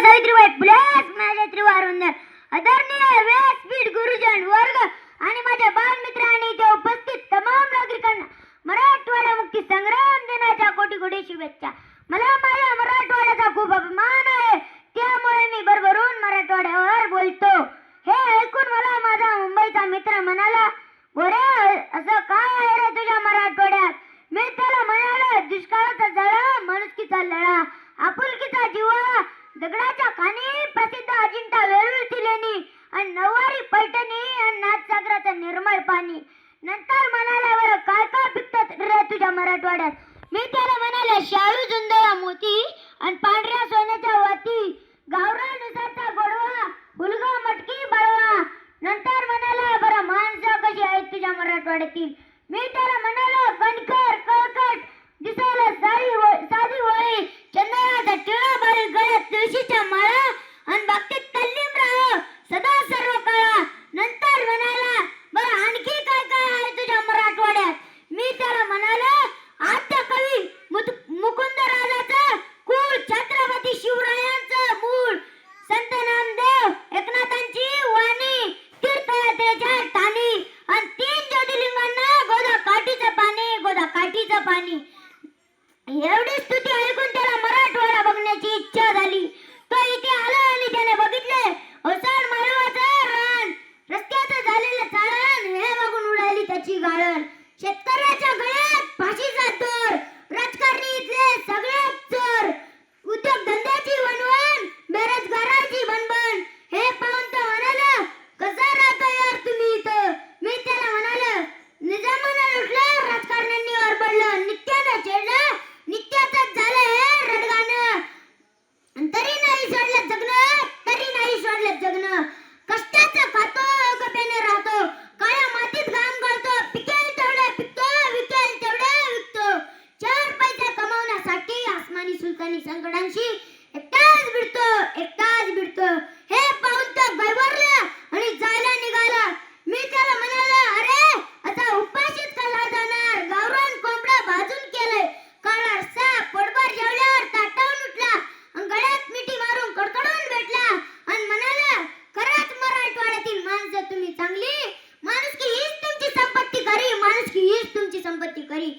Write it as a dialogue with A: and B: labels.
A: सावित्रीबाई फुलेच माझे त्रिवारुंदर आदरणीय व्यासपीठ गुरुजन वर्ग आणि माझ्या बालमित्र आणि इथे उपस्थित तमाम नागरिकांना मराठवाडा मुक्ती संग्राम दिनाच्या कोटी कोटी शुभेच्छा. मला माझ्या मराठवाड्याचा खूप अभिमान आहे. त्यामुळे मी भरभरून मराठवाड्यावर बोलतो. हे ऐकून मला माझा मुंबईचा मित्र म्हणाला गोरे असं काय आहे रे तुझ्या मराठवाड्यात? मी त्याला म्हणालो दुष्काळाचा जळा मनुष्कीचा लळा आपुलकीचा जीवा दगडाच्या खाणी प्रसिद्ध अजिंठा वेरूळची लेणी आणि नऊवारी पैठणी आणि नाथसागराचं निर्मळ पाणी. नंतर म्हणाला बरं काय काय पिकतात रे तुझ्या मराठवाड्यात? मी त्याला म्हणाले शाळू जुंदया मोती आणि पांढऱ्या सोन्याच्या वाती गावरा नुसारचा गोडवा हुलगा मटकी बळवा. नंतर म्हणाला बरं माणसं कशी आहेत तुझ्या मराठवाड्यातील? मी त्याला म्हणालो एवढी स्तुती ऐकून त्याला मराठवाडा बघण्याची इच्छा झाली. तो इथे आला आणि त्याने बघितले ओसाड माळवाचं रान रस्त्याचं झालेलं चाळण हे बघून उडाली त्याची गाळण. शेतकऱ्याच्या गळ्यात जगणं. कष्टाचा खातो कप्याने राहतो. काळ्या मातीत काम करतो पिकेल तेवढं पिकतो विकेल तेवढं विकतो. चार पैसे कमवण्यासाठी आसमानी सुलतानी संकटांशी एकटाच भिडतो एकटाच भिडतो. हे સંપત્તિ કરી